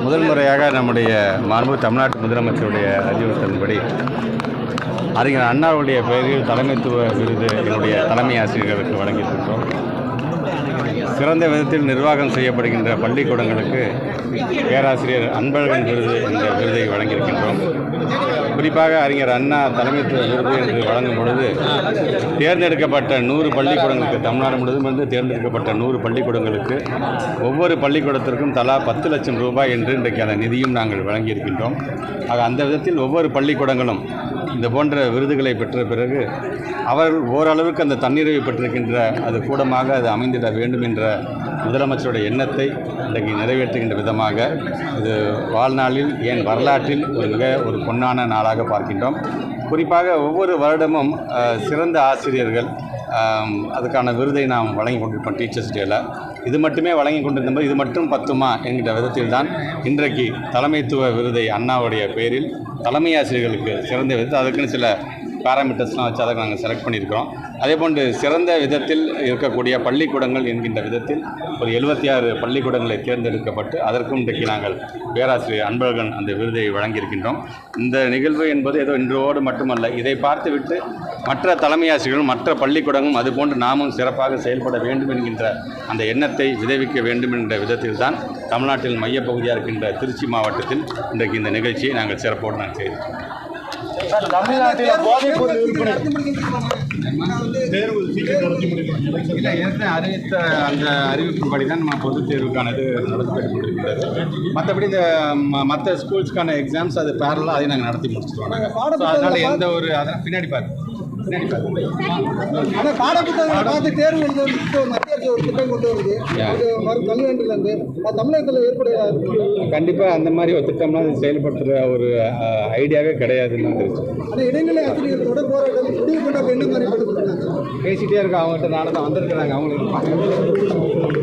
முதல் முறையாக நம்முடைய மாண்பு தமிழ்நாட்டு முதலமைச்சருடைய அறிவுறுத்தலின்படி அறிஞர் அண்ணாவுடைய பெயரில் தலைமைத்துவ விருது என்னுடைய தலைமை ஆசிரியர்களுக்கு வழங்கியிருக்கிறோம் சிறந்த விதத்தில் நிர்வாகம் செய்யப்படுகின்ற பள்ளிக்கூடங்களுக்கு பேராசிரியர் அன்பழகன் விருது என்ற விருதை வழங்கியிருக்கின்றோம். குறிப்பாக அறிஞர் அண்ணா தலைமைத்துவ விருது என்று வழங்கும் பொழுது தேர்ந்தெடுக்கப்பட்ட நூறு பள்ளிக்கூடங்களுக்கு தமிழ்நாடு முழுவதும் இருந்து தேர்ந்தெடுக்கப்பட்ட நூறு பள்ளிக்கூடங்களுக்கு ஒவ்வொரு பள்ளிக்கூடத்திற்கும் தலா பத்து லட்சம் ரூபாய் என்று இன்றைக்கான நிதியும் நாங்கள் வழங்கியிருக்கின்றோம். ஆக அந்த விதத்தில் ஒவ்வொரு பள்ளிக்கூடங்களும் இந்த போன்ற விருதுகளை பெற்ற பிறகு அவர்கள் ஓரளவுக்கு அந்த தன்னிறைவு பெற்றிருக்கின்ற அது கூடமாக அது அமைந்திட வேண்டும் என்ற முதலமைச்சருடைய எண்ணத்தை இன்றைக்கு நிறைவேற்றுகின்ற விதமாக இது வாழ்நாளில் ஏன் வரலாற்றில் ஒரு மிக ஒரு பொன்னான நாளாக பார்க்கின்றோம். குறிப்பாக ஒவ்வொரு வருடமும் சிறந்த ஆசிரியர்கள் அதுக்கான விருதை நாம் வழங்கி கொண்டிருப்போம் டீச்சர்ஸ் டேயில் இது மட்டுமே வழங்கி கொண்டிருந்தபோது இது மட்டும் பத்துமா என்கிற விதத்தில் தான் இன்றைக்கு தலைமைத்துவ விருதை அண்ணாவுடைய பெயரில் தலைமை ஆசிரியர்களுக்கு சிறந்த விருது. அதுக்குன்னு சில பேராமீட்டர்ஸ்லாம் வச்சு அதை நாங்கள் செலக்ட் பண்ணியிருக்கிறோம். அதே போன்று சிறந்த விதத்தில் இருக்கக்கூடிய பள்ளிக்கூடங்கள் என்கின்ற விதத்தில் ஒரு எழுபத்தி ஆறு பள்ளிக்கூடங்களை தேர்ந்தெடுக்கப்பட்டு அதற்கும் இன்றைக்கு நாங்கள் பேராசிரியர் அன்பழகன் அந்த விருதை வழங்கியிருக்கின்றோம். இந்த நிகழ்வு என்பது ஏதோ இன்றோடு மட்டுமல்ல இதை பார்த்துவிட்டு மற்ற தலைமை ஆசிரியர்களும் மற்ற பள்ளிக்கூடங்களும் அதுபோன்று நாமும் சிறப்பாக செயல்பட வேண்டும் என்கின்ற அந்த எண்ணத்தை விதவிக்க வேண்டும் என்ற விதத்தில் தான் தமிழ்நாட்டில் மையப்பகுதியாக இருக்கின்ற திருச்சி மாவட்டத்தில் இன்றைக்கு இந்த நிகழ்ச்சியை நாங்கள் சிறப்போடு நாங்கள் செய்தோம் தமிழ்நாட்டில் போதைப் பொருள் விற்பனை இல்லை ஏற்கனவே அறிவித்த அந்த அறிவிப்பின்படி தான் நம்ம பொதுத் தேர்வுக்கானது நடத்தப்பட்டு கொண்டிருக்கிறது. மற்றபடி இந்த மற்ற ஸ்கூல்ஸ்க்கான எக்ஸாம்ஸ் அது பேரலாக அதை நாங்கள் நடத்தி முடிச்சிருவோம் அதனால் எந்த ஒரு அதனால் பின்னாடி பாருங்க. பின்னாடி பாருங்க ஆனா பாடப்புத்தகங்களை பார்த்து தேர்வு எழுதுறது இப்போ மத்திய அரசு ஒரு திட்டம் கொண்டு வருது. அது வரும் கல்வியாண்டிலிருந்து அது தமிழகத்தில் ஏற்படுகிற கண்டிப்பாக அந்த மாதிரி ஒரு திட்டம்லாம் செயல்படுத்துகிற ஒரு ஐடியாவே கிடையாதுன்னு தான் தெரிஞ்சு ஆனால் இடைநிலை ஆசிரியர்களோட போராட்டம் முடிவு பண்ண என்ன மாதிரி பேசிகிட்டே இருக்க அவங்ககிட்ட நானும் தான் வந்திருக்கிறாங்க அவங்களுக்கு